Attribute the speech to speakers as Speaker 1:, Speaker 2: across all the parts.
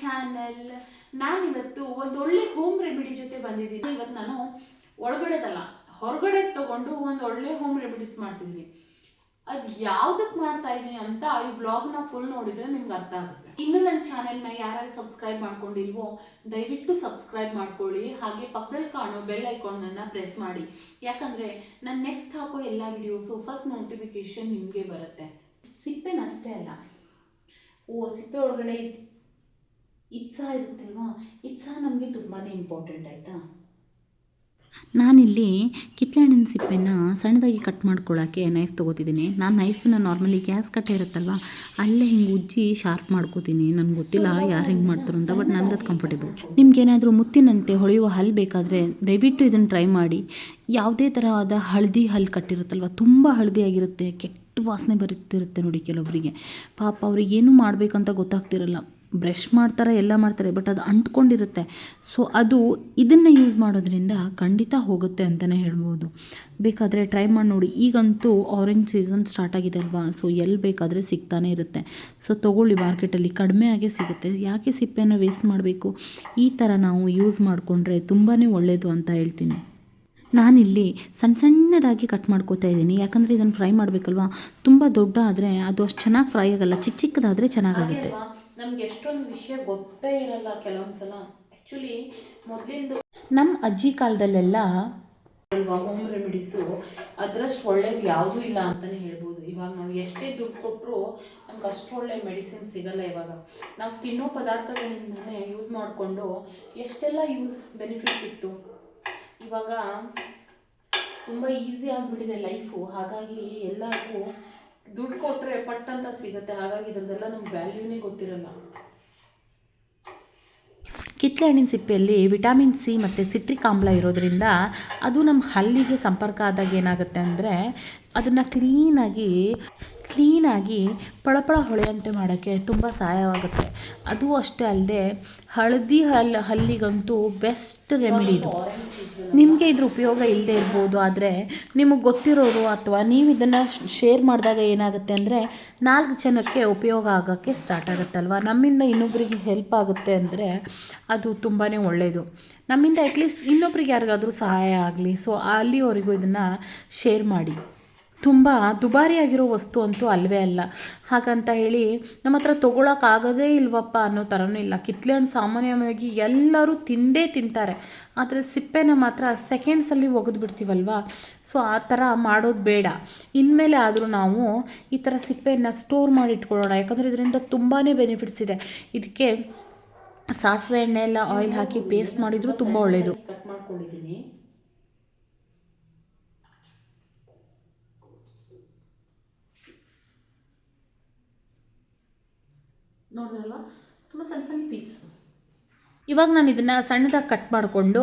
Speaker 1: Channel ನಾನಿವತ್ತು ಒಂದು ಒಳ್ಳೆ ಹೋಮ್ ರೆಮಿಡಿ ಜೊತೆ ಬಂದಿದ್ದೀನಿ. ಇವತ್ತು ನಾನು ಒಳಗಡೆದಲ್ಲ, ಹೊರಗಡೆ ತಗೊಂಡು ಒಂದು ಒಳ್ಳೆ ಹೋಮ್ ರೆಮಿಡೀಸ್ ಮಾಡ್ತಿದ್ದೀನಿ. ಅದು ಯಾವ್ದಕ್ಕೆ ಮಾಡ್ತಾ ಇದ್ದೀನಿ ಅಂತ ಈ ವ್ಲಾಗ್ನ ಫುಲ್ ನೋಡಿದ್ರೆ ನಿಮ್ಗೆ ಅರ್ಥ ಆಗುತ್ತೆ. ಇನ್ನು ನನ್ನ ಚಾನೆಲ್ನ ಯಾರು ಸಬ್ಸ್ಕ್ರೈಬ್ ಮಾಡ್ಕೊಂಡಿಲ್ವೋ, ದಯವಿಟ್ಟು ಸಬ್ಸ್ಕ್ರೈಬ್ ಮಾಡ್ಕೊಳ್ಳಿ. ಹಾಗೆ ಪಕ್ಕದಲ್ಲಿ ಕಾಣೋ ಬೆಲ್ ಐಕಾನನ್ನು ಪ್ರೆಸ್ ಮಾಡಿ. ಯಾಕಂದರೆ ನಾನು ನೆಕ್ಸ್ಟ್ ಹಾಕೋ ಎಲ್ಲ ವಿಡಿಯೋಸು ಫಸ್ಟ್ ನೋಟಿಫಿಕೇಶನ್ ನಿಮಗೆ ಬರುತ್ತೆ. ಸಿಪ್ಪೆನಷ್ಟೇ ಅಲ್ಲ ಓ ಸಿಪ್ಪೆ ಒಳಗಡೆ ಇದು ಇದು ಸಹ ಇರುತ್ತಲ್ವಾ? ಇದು ಸಹ ನಮಗೆ ತುಂಬಾ ಇಂಪಾರ್ಟೆಂಟ್ ಆಯಿತಾ?
Speaker 2: ನಾನಿಲ್ಲಿ ಕಿತ್ತಳೆ ಸಿಪ್ಪೆನ ಸಣ್ಣದಾಗಿ ಕಟ್ ಮಾಡ್ಕೊಳ್ಳೋಕ್ಕೆ ನೈಫ್ ತೊಗೋತಿದ್ದೀನಿ. ನಾನು ನೈಫನ್ನ ನಾರ್ಮಲಿ ಗ್ಯಾಸ್ ಕಟ್ಟೆ ಇರುತ್ತಲ್ವ, ಅಲ್ಲೇ ಹಿಂಗೆ ಉಜ್ಜಿ ಶಾರ್ಪ್ ಮಾಡ್ಕೋತೀನಿ. ನನಗೆ ಗೊತ್ತಿಲ್ಲ ಯಾರು ಹೆಂಗೆ ಮಾಡ್ತಾರೋ ಅಂತ ಬಟ್ ನನಗೆ ಅದು ಕಂಫರ್ಟೇಬಲ್ ನಿಮ್ಗೇನಾದರೂ ಮುತ್ತಿನಂತೆ ಹೊಳೆಯುವ ಹಲ್ಲು ಬೇಕಾದರೆ ದಯವಿಟ್ಟು ಇದನ್ನು ಟ್ರೈ ಮಾಡಿ. ಯಾವುದೇ ತರಹದ ಹಳದಿ ಹಲ್ಲು ಕಟ್ಟಿರುತ್ತಲ್ವ, ತುಂಬ ಹಳದಿ ಆಗಿರುತ್ತೆ ಕೆಟ್ಟ ವಾಸನೆ ಬರುತ್ತಿರುತ್ತೆ ನೋಡಿ ಕೆಲವೊಬ್ಬರಿಗೆ ಪಾಪ ಅವ್ರಿಗೆ ಏನು ಮಾಡಬೇಕಂತ ಗೊತ್ತಾಗ್ತಿರಲ್ಲ. ಬ್ರಷ್ ಮಾಡ್ತಾರೆ, ಎಲ್ಲ ಮಾಡ್ತಾರೆ ಬಟ್ ಅದು ಅಂಟ್ಕೊಂಡಿರುತ್ತೆ. ಸೊ ಅದು ಇದನ್ನು ಯೂಸ್ ಮಾಡೋದ್ರಿಂದ ಖಂಡಿತ ಹೋಗುತ್ತೆ ಅಂತಲೇ ಹೇಳ್ಬೋದು. ಬೇಕಾದರೆ ಟ್ರೈ ಮಾಡಿ ನೋಡಿ. ಈಗಂತೂ ಆರೆಂಜ್ ಸೀಸನ್ ಸ್ಟಾರ್ಟ್ ಆಗಿದೆ ಅಲ್ವಾ? ಸೊ ಎಲ್ಲಿ ಬೇಕಾದರೆ ಸಿಗ್ತಾನೆ ಇರುತ್ತೆ. ಸೊ ತೊಗೊಳ್ಳಿ ಮಾರ್ಕೆಟಲ್ಲಿ ಕಡಿಮೆ ಆಗೇ ಸಿಗುತ್ತೆ. ಯಾಕೆ ಸಿಪ್ಪೆನ ವೇಸ್ಟ್ ಮಾಡಬೇಕು? ಈ ಥರ ನಾವು ಯೂಸ್ ಮಾಡಿಕೊಂಡ್ರೆ ತುಂಬಾ ಒಳ್ಳೆಯದು ಅಂತ ಹೇಳ್ತೀನಿ. ನಾನಿಲ್ಲಿ ಸಣ್ಣ ಸಣ್ಣದಾಗಿ ಕಟ್ ಮಾಡ್ಕೋತಾ ಇದ್ದೀನಿ. ಯಾಕಂದರೆ ಇದನ್ನು ಫ್ರೈ ಮಾಡಬೇಕಲ್ವಾ? ತುಂಬ ದೊಡ್ಡ ಆದರೆ ಅದು ಅಷ್ಟು ಚೆನ್ನಾಗಿ ಫ್ರೈ ಆಗಲ್ಲ. ಚಿಕ್ಕ ಚಿಕ್ಕದಾದರೆ ಚೆನ್ನಾಗಾಗುತ್ತೆ.
Speaker 1: ನಮ್ಗೆ ಎಷ್ಟೊಂದು ವಿಷಯ ಗೊತ್ತೇ ಇರಲ್ಲ ಕೆಲವೊಂದ್ಸಲ. ಆ್ಯಕ್ಚುಲಿ ಮೊದಲಿಂದು
Speaker 2: ನಮ್ಮ ಅಜ್ಜಿ ಕಾಲದಲ್ಲೆಲ್ಲ
Speaker 1: ಅಲ್ವಾ ಹೋಮ್ ರೆಮಿಡೀಸು ಅದರಷ್ಟು ಒಳ್ಳೇದು ಯಾವುದೂ ಇಲ್ಲ ಅಂತಲೇ ಹೇಳ್ಬೋದು. ಇವಾಗ ನಾವು ಎಷ್ಟೇ ದುಡ್ಡು ಕೊಟ್ಟರು ನಮ್ಗೆ ಅಷ್ಟು ಒಳ್ಳೆ ಮೆಡಿಸಿನ್ ಸಿಗಲ್ಲ ಇವಾಗ. ನಾವು ತಿನ್ನೋ ಪದಾರ್ಥಗಳಿಂದನೇ ಯೂಸ್ ಮಾಡಿಕೊಂಡು ಎಷ್ಟೆಲ್ಲ ಯೂಸ್ ಬೆನಿಫಿಟ್ ಸಿಕ್ತು ಇವಾಗ ತುಂಬ ಈಸಿ ಆಗಿಬಿಟ್ಟಿದೆ ಲೈಫು ಹಾಗಾಗಿ ಎಲ್ಲರಿಗೂ ದುಡ್ಡು ಕೊಟ್ಟರೆ ಪಟ್ ಅಂತ ಸಿಗುತ್ತೆ, ಹಾಗಾಗಿ ಇದರದೆಲ್ಲ ನಮ್ಗೆ ವ್ಯಾಲ್ಯೂನೇ ಗೊತ್ತಿರಲ್ಲ.
Speaker 2: ಕಿತ್ತಳೆ ಸಿಪ್ಪೆಯಲ್ಲಿ ವಿಟಮಿನ್ ಸಿ ಮತ್ತು ಸಿಟ್ರಿಕ್ ಆಮ್ಲ ಇರೋದ್ರಿಂದ ಅದು ನಮ್ಮ ಹಲ್ಲಿಗೆ ಸಂಪರ್ಕ ಆದಾಗ ಏನಾಗುತ್ತೆ ಅಂದರೆ ಅದನ್ನು ಕ್ಲೀನಾಗಿ ಕ್ಲೀನಾಗಿ ಪಳಪಳ ಹೊಳೆಯಂತೆ ಮಾಡೋಕ್ಕೆ ತುಂಬ ಸಹಾಯವಾಗುತ್ತೆ. ಅದು ಅಷ್ಟೇ ಅಲ್ಲದೆ ಹಳದಿ ಹಲ್, ಹಲ್ಲಿಗಂತೂ ಬೆಸ್ಟ್ ರೆಮಿಡಿ ಇದು. ನಿಮಗೆ ಇದ್ರ ಉಪಯೋಗ ಇಲ್ಲದೆ ಇರ್ಬೋದು, ಆದರೆ ನಿಮಗೆ ಗೊತ್ತಿರೋರು ಅಥವಾ ನೀವು ಇದನ್ನು ಶೇರ್ ಮಾಡಿದಾಗ ಏನಾಗುತ್ತೆ ಅಂದರೆ ನಾಲ್ಕು ಜನಕ್ಕೆ ಉಪಯೋಗ ಆಗೋಕ್ಕೆ ಸ್ಟಾರ್ಟ್ ಆಗುತ್ತಲ್ವ? ನಮ್ಮಿಂದ ಇನ್ನೊಬ್ಬರಿಗೆ ಹೆಲ್ಪ್ ಆಗುತ್ತೆ ಅಂದರೆ ಅದು ತುಂಬಾ ಒಳ್ಳೆಯದು ನಮ್ಮಿಂದ ಅಟ್ಲೀಸ್ಟ್ ಇನ್ನೊಬ್ರಿಗೆ ಯಾರಿಗಾದರೂ ಸಹಾಯ ಆಗಲಿ, ಸೊ ಅಲ್ಲಿವರೆಗೂ ಇದನ್ನು ಶೇರ್ ಮಾಡಿ. ತುಂಬ ದುಬಾರಿಯಾಗಿರೋ ವಸ್ತು ಅಂತೂ ಅಲ್ಲವೇ ಅಲ್ಲ. ಹಾಗಂತ ಹೇಳಿ ನಮ್ಮ ಹತ್ರ ತೊಗೊಳಕ್ಕಾಗೋದೇ ಇಲ್ವಪ್ಪ ಅನ್ನೋ ಥರನೂ ಇಲ್ಲ. ಕಿತ್ಲೆ ಹಣ್ಣು ಸಾಮಾನ್ಯವಾಗಿ ಎಲ್ಲರೂ ತಿಂದೇ ತಿಂತಾರೆ. ಆದರೆ ಸಿಪ್ಪೆನ ಮಾತ್ರ ಸೆಕೆಂಡ್ಸಲ್ಲಿ ಒಗೆದು ಬಿಡ್ತೀವಲ್ವ? ಸೊ ಆ ಥರ ಮಾಡೋದು ಬೇಡ. ಇನ್ಮೇಲೆ ಆದರೂ ನಾವು ಈ ಥರ ಸಿಪ್ಪೆಯನ್ನು ಸ್ಟೋರ್ ಮಾಡಿ ಇಟ್ಕೊಳ್ಳೋಣ. ಯಾಕಂದರೆ ಇದರಿಂದ ತುಂಬಾ ಬೆನಿಫಿಟ್ಸ್ ಇದೆ. ಇದಕ್ಕೆ ಸಾಸಿವೆ ಎಣ್ಣೆ ಎಲ್ಲ ಆಯಿಲ್ ಹಾಕಿ ಪೇಸ್ಟ್ ಮಾಡಿದರೂ ತುಂಬ ಒಳ್ಳೆಯದು
Speaker 1: ಕಟ್ ಮಾಡ್ಕೊಂಡಿದ್ದೀನಿ ನೋಡಿದ್ರಲ್ವ? ತುಂಬ ಸಣ್ಣ ಸಣ್ಣ ಪೀಸ್
Speaker 2: ಇವಾಗ ನಾನು ಇದನ್ನು ಸಣ್ಣದಾಗಿ ಕಟ್ ಮಾಡಿಕೊಂಡು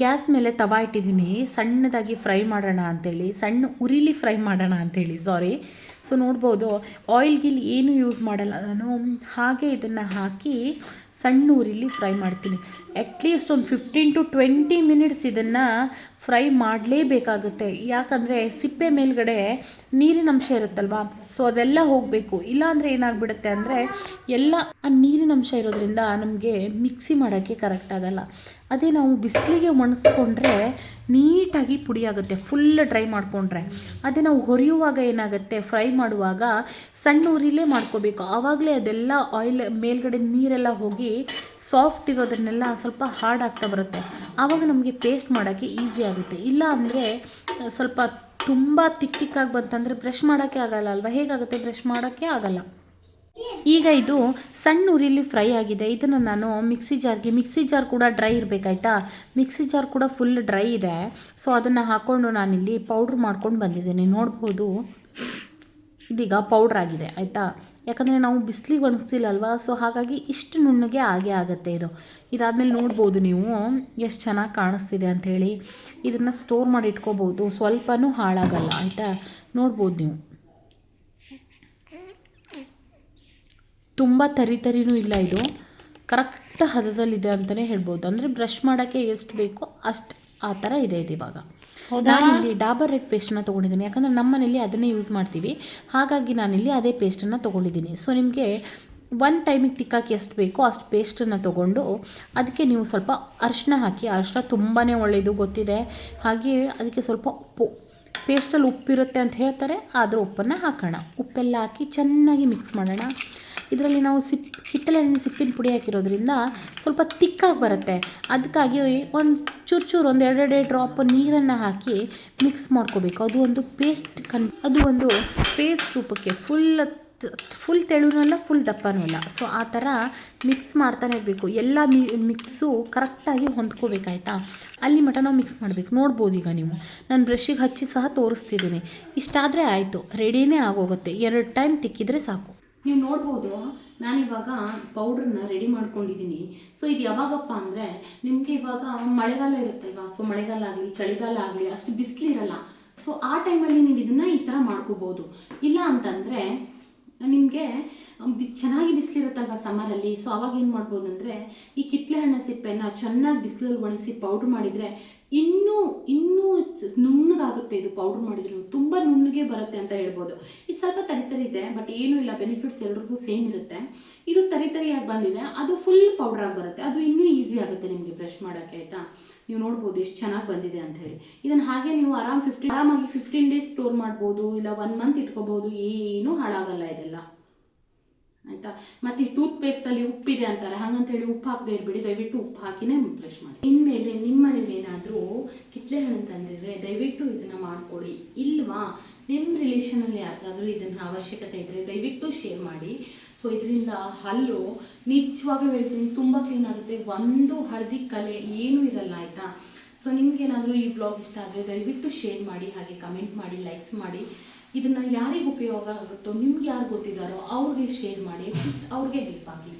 Speaker 2: ಗ್ಯಾಸ್ ಮೇಲೆ ತವಾ ಇಟ್ಟಿದ್ದೀನಿ. ಸಣ್ಣದಾಗಿ ಫ್ರೈ ಮಾಡೋಣ ಅಂಥೇಳಿ ಸಣ್ಣ ಉರಿಲಿ ಫ್ರೈ ಮಾಡೋಣ ಅಂಥೇಳಿ ಸಾರಿ ಸೊ ನೋಡ್ಬೋದು ಆಯಿಲ್ ಗಿಲ್ ಏನು ಯೂಸ್ ಮಾಡಲ್ಲ ನಾನು. ಹಾಗೆ ಇದನ್ನು ಹಾಕಿ ಸಣ್ಣ ಉರಿಲಿ ಫ್ರೈ ಮಾಡ್ತೀನಿ. ಅಟ್ಲೀಸ್ಟ್ ಒಂದು ಫಿಫ್ಟೀನ್ ಟು ಟ್ವೆಂಟಿ ಮಿನಿಟ್ಸ್ ಇದನ್ನು ಫ್ರೈ ಮಾಡಲೇಬೇಕಾಗುತ್ತೆ. ಯಾಕಂದರೆ ಸಿಪ್ಪೆ ಮೇಲ್ಗಡೆ ನೀರಿನ ಅಂಶ ಇರುತ್ತಲ್ವಾ? ಸೊ ಅದೆಲ್ಲ ಹೋಗಬೇಕು. ಇಲ್ಲಾಂದರೆ ಏನಾಗ್ಬಿಡುತ್ತೆ ಅಂದರೆ ಎಲ್ಲ ಆ ನೀರಿನ ಅಂಶ ಇರೋದ್ರಿಂದ ನಮಗೆ ಮಿಕ್ಸಿ ಮಾಡೋಕ್ಕೆ ಕರೆಕ್ಟ್ ಆಗಲ್ಲ. ಅದೇ ನಾವು ಬಿಸಿಲಿಗೆ ಒಣಗಿಸ್ಕೊಂಡ್ರೆ ನೀಟಾಗಿ ಪುಡಿ ಆಗುತ್ತೆ ಫುಲ್ ಡ್ರೈ ಮಾಡಿಕೊಂಡ್ರೆ. ಅದೇ ನಾವು ಹೊರಿಯುವಾಗ ಏನಾಗುತ್ತೆ ಫ್ರೈ ಮಾಡುವಾಗ ಸಣ್ಣ ಉರಿಲೇ ಮಾಡ್ಕೋಬೇಕು. ಆವಾಗಲೇ ಅದೆಲ್ಲ ಆಯಿಲ್ ಮೇಲ್ಗಡೆ ನೀರೆಲ್ಲ ಹೋಗಿ ಸಾಫ್ಟ್ ಇರೋದನ್ನೆಲ್ಲ ಸ್ವಲ್ಪ ಹಾರ್ಡ್ ಆಗ್ತಾ ಬರುತ್ತೆ. ಆವಾಗ ನಮಗೆ ಪೇಸ್ಟ್ ಮಾಡೋಕ್ಕೆ ಈಸಿ ಆಗುತ್ತೆ. ಇಲ್ಲ ಅಂದರೆ ಸ್ವಲ್ಪ ತುಂಬ ತಿಕ್ಕಿಕ್ಕಾಗಿ ಬಂತಂದರೆ ಬ್ರಷ್ ಮಾಡೋಕ್ಕೆ ಆಗಲ್ಲ ಅಲ್ವಾ? ಹೇಗಾಗುತ್ತೆ ಬ್ರಷ್ ಮಾಡೋಕ್ಕೆ ಆಗಲ್ಲ. ಈಗ ಇದು ಸಣ್ಣ ಉರಿಲಿ ಫ್ರೈ ಆಗಿದೆ. ಇದನ್ನು ನಾನು ಮಿಕ್ಸಿ ಜಾರ್ಗೆ, ಮಿಕ್ಸಿ ಜಾರ್ ಕೂಡ ಡ್ರೈ ಇರಬೇಕಾಯ್ತಾ? ಮಿಕ್ಸಿ ಜಾರ್ ಕೂಡ ಫುಲ್ ಡ್ರೈ ಇದೆ. ಸೊ, ಅದನ್ನು ಹಾಕ್ಕೊಂಡು ನಾನಿಲ್ಲಿ ಪೌಡ್ರ್ ಮಾಡ್ಕೊಂಡು ಬಂದಿದ್ದೀನಿ. ನೋಡ್ಬೋದು? ಇದೀಗ ಪೌಡ್ರ್ ಆಗಿದೆ, ಆಯಿತಾ? ಯಾಕಂದರೆ ನಾವು ಬಿಸಿಲಿಗೆ ಒಣಗಿಸ್ತಿಲ್ಲ ಅಲ್ವಾ ಸೊ, ಹಾಗಾಗಿ ಇಷ್ಟು ನುಣ್ಣಗೆ ಆಗೇ ಆಗುತ್ತೆ ಇದು. ಇದಾದಮೇಲೆ ನೋಡ್ಬೋದು ನೀವು, ಎಷ್ಟು ಚೆನ್ನಾಗಿ ಕಾಣಿಸ್ತಿದೆ ಅಂಥೇಳಿ. ಇದನ್ನು ಸ್ಟೋರ್ ಮಾಡಿ ಇಟ್ಕೋಬೋದು. ಸ್ವಲ್ಪನೂ ಹಾಳಾಗಲ್ಲ, ಆಯಿತಾ? ನೋಡ್ಬೋದು ನೀವು. ತುಂಬ ತರಿ ತರಿನೂ ಇಲ್ಲ ಇದು. ಕರೆಕ್ಟ್ ಹದದಲ್ಲಿದೆ ಅಂತಲೇ ಹೇಳ್ಬೋದು. ಅಂದರೆ ಬ್ರಷ್ ಮಾಡೋಕ್ಕೆ ಎಷ್ಟು ಬೇಕೋ ಅಷ್ಟು ಆ ಥರ ಇದೆ ಇದು ಇವಾಗ. ನಾನಿಲ್ಲಿ ಡಾಬರ್ ರೆಡ್ ಪೇಸ್ಟನ್ನು ತೊಗೊಂಡಿದ್ದೀನಿ. ಯಾಕಂದರೆ ನಮ್ಮ ಮನೆಯಲ್ಲಿ ಅದನ್ನೇ ಯೂಸ್ ಮಾಡ್ತೀವಿ. ಹಾಗಾಗಿ ನಾನಿಲ್ಲಿ ಅದೇ ಪೇಸ್ಟನ್ನು ತೊಗೊಂಡಿದ್ದೀನಿ. ಸೊ ನಿಮಗೆ
Speaker 3: ಒನ್ ಟೈಮಿಗೆ ತಿಕ್ಕಾಕಿ ಎಷ್ಟು ಬೇಕೋ ಅಷ್ಟು ಪೇಸ್ಟನ್ನು ತೊಗೊಂಡು ಅದಕ್ಕೆ ನೀವು ಸ್ವಲ್ಪ ಅರಿಶಿನ ಹಾಕಿ ಅರಿಶಿನ ತುಂಬಾ ಒಳ್ಳೆಯದು ಗೊತ್ತಿದೆ. ಹಾಗೆ ಅದಕ್ಕೆ ಸ್ವಲ್ಪ ಉಪ್ಪು ಪೇಸ್ಟಲ್ಲಿ ಉಪ್ಪಿರುತ್ತೆ ಅಂತ ಹೇಳ್ತಾರೆ. ಆದರೂ ಉಪ್ಪನ್ನು ಹಾಕೋಣ. ಉಪ್ಪೆಲ್ಲ ಹಾಕಿ ಚೆನ್ನಾಗಿ ಮಿಕ್ಸ್ ಮಾಡೋಣ. ಇದರಲ್ಲಿ ನಾವು ಸಿಪ್ ಕಿತ್ತಳೆ ಹಣ್ಣಿನ ಸಿಪ್ಪಿನ ಪುಡಿ ಹಾಕಿರೋದ್ರಿಂದ ಸ್ವಲ್ಪ ತಿಕ್ಕಾಗಿ ಬರುತ್ತೆ. ಅದಕ್ಕಾಗಿ ಒಂದು ಚೂರು ಚೂರು ಒಂದು ಎರಡೆರಡು ಡ್ರಾಪ್ ನೀರನ್ನು ಹಾಕಿ ಮಿಕ್ಸ್ ಮಾಡ್ಕೋಬೇಕು. ಅದು ಒಂದು ಪೇಸ್ಟ್ ಕನ್ ಅದು ಒಂದು ಪೇಸ್ಟ್ ರೂಪಕ್ಕೆ ಫುಲ್ ಫುಲ್ ತೆಳುನೂ ಅಲ್ಲ ಫುಲ್ ದಪ್ಪನೂ ಅಲ್ಲ. ಸೊ ಆ ಥರ ಮಿಕ್ಸ್ ಮಾಡ್ತಾನೆ ಇರಬೇಕು. ಎಲ್ಲ ಮಿ ಮಿಕ್ಸು ಕರೆಕ್ಟಾಗಿ ಹೊಂದ್ಕೋಬೇಕಾಯ್ತಾ? ಅಲ್ಲಿ ಮಟ ನಾವು ಮಿಕ್ಸ್ ಮಾಡಬೇಕು. ನೋಡ್ಬೋದು ಈಗ ನೀವು. ನಾನು ಬ್ರಷಿಗೆ ಹಚ್ಚಿ ಸಹ ತೋರಿಸ್ತಿದ್ದೀನಿ ಇಷ್ಟಾದರೆ ಆಯಿತು. ರೆಡಿನೇ ಆಗೋಗುತ್ತೆ. ಎರಡು ಟೈಮ್ ತಿಕ್ಕಿದರೆ ಸಾಕು.
Speaker 2: ನೀವು ನೋಡ್ಬೋದು, ನಾನಿವಾಗ ಪೌಡ್ರನ್ನ ರೆಡಿ ಮಾಡ್ಕೊಂಡಿದ್ದೀನಿ. ಸೊ ಇದು ಯಾವಾಗಪ್ಪ ಅಂದರೆ, ನಿಮಗೆ ಇವಾಗ ಮಳೆಗಾಲ ಇರುತ್ತಲ್ವಾ? ಸೊ ಮಳೆಗಾಲ ಆಗಲಿ, ಚಳಿಗಾಲ ಆಗಲಿ, ಅಷ್ಟು ಬಿಸಿಲಿರಲ್ಲ ಸೊ ಆ ಟೈಮಲ್ಲಿ ನೀವು ಇದನ್ನು ಈ ಥರ ಮಾಡ್ಕೋಬೋದು. ಇಲ್ಲ ಅಂತಂದರೆ, ನಿಮಗೆ ಚೆನ್ನಾಗಿ ಬಿಸಿಲಿರುತ್ತಲ್ವ ಸಮ್ಮರಲ್ಲಿ ಸೊ ಅವಾಗ ಏನು ಮಾಡ್ಬೋದು ಅಂದರೆ, ಈ ಕಿತ್ಲೆ ಹಣ್ಣ ಸಿಪ್ಪೆನ ಚೆನ್ನಾಗಿ ಬಿಸಿಲಲ್ಲಿ ಒಣಗಿಸಿ ಪೌಡ್ರ್ ಮಾಡಿದರೆ ಇನ್ನೂ ಇನ್ನೂ ನುಣ್ಣಗಾಗುತ್ತೆ ಇದು ಪೌಡ್ರ್ ಮಾಡಿದ್ರು ತುಂಬ ನುಣ್ಣಗೆ ಬರುತ್ತೆ ಅಂತ ಹೇಳ್ಬೋದು. ಇದು ಸ್ವಲ್ಪ ತರಿತರಿ ಇದೆ ಬಟ್ ಏನೂ ಇಲ್ಲ ಬೆನಿಫಿಟ್ಸ್ ಎಲ್ರಿಗೂ ಸೇಮ್ ಇರುತ್ತೆ. ಇದು ತರಿತರಿಯಾಗಿ ಬಂದಿದೆ, ಅದು ಫುಲ್ ಪೌಡ್ರಾಗಿ ಬರುತ್ತೆ. ಅದು ಇನ್ನೂ ಈಸಿ ಆಗುತ್ತೆ ನಿಮಗೆ ಬ್ರಷ್ ಮಾಡೋಕ್ಕೆ, ಆಯಿತಾ? ನೀವು ನೋಡ್ಬೋದು ಎಷ್ಟು ಚೆನ್ನಾಗಿ ಬಂದಿದೆ ಅಂತ ಹೇಳಿ. ಇದನ್ನು ಹಾಗೆ ನೀವು ಆರಾಮ್ ಫಿಫ್ಟಿ ಆರಾಮಾಗಿ ಫಿಫ್ಟೀನ್ ಡೇಸ್ ಸ್ಟೋರ್ ಮಾಡ್ಬೋದು, ಇಲ್ಲ ಒನ್ ಮಂತ್ ಇಟ್ಕೋಬೋದು, ಏನೂ ಹಾಳಾಗಲ್ಲ ಇದೆಲ್ಲ. ಆಯಿತಾ? ಮತ್ತು ಈ ಟೂತ್ ಪೇಸ್ಟಲ್ಲಿ ಉಪ್ಪಿದೆ ಅಂತಾರೆ. ಹಾಗಂತೇಳಿ ಉಪ್ಪು ಹಾಕದೇ ಇರಬೇಡಿ. ದಯವಿಟ್ಟು ಉಪ್ಪು ಹಾಕಿನೇ ಬ್ರಷ್ ಮಾಡಿ. ಇನ್ಮೇಲೆ ನಿಮ್ಮ ಮನೇಲಿ ಏನಾದರೂ ಕಿತ್ಲೆ ಹಣ್ಣು ತಂದಿದ್ರೆ ದಯವಿಟ್ಟು ಇದನ್ನು ಮಾಡಿಕೊಡಿ. ಇಲ್ವಾ? ನಿಮ್ಮ ರಿಲೇಷನಲ್ಲಿ ಯಾರಿಗಾದರೂ ಇದನ್ನು ಅವಶ್ಯಕತೆ ಇದ್ದರೆ ದಯವಿಟ್ಟು ಶೇರ್ ಮಾಡಿ. ಸೊ ಇದರಿಂದ ಹಲ್ಲು ನಿಜವಾಗ್ಲೂ ಹೇಳ್ತೀನಿ, ತುಂಬ ಕ್ಲೀನ್ ಆಗುತ್ತೆ. ಒಂದು ಹಳದಿ ಕಲೆ ಏನೂ ಇರಲ್ಲ, ಆಯಿತಾ? ಸೊ ನಿಮ್ಗೇನಾದರೂ ಈ ಬ್ಲಾಗ್ ಇಷ್ಟ ಆದರೆ ದಯವಿಟ್ಟು ಶೇರ್ ಮಾಡಿ, ಹಾಗೆ ಕಮೆಂಟ್ ಮಾಡಿ ಲೈಕ್ಸ್ ಮಾಡಿ. ಇದನ್ನು ಯಾರಿಗೆ ಉಪಯೋಗ ಆಗುತ್ತೋ ನಿಮ್ಗೆ ಯಾರು ಗೊತ್ತಿದ್ದಾರೋ ಅವ್ರಿಗೆ ಶೇರ್ ಮಾಡಿ ಅಟ್ಲೀಸ್ಟ್ ಅವ್ರಿಗೆ ಹೆಲ್ಪ್ ಆಗಲಿ.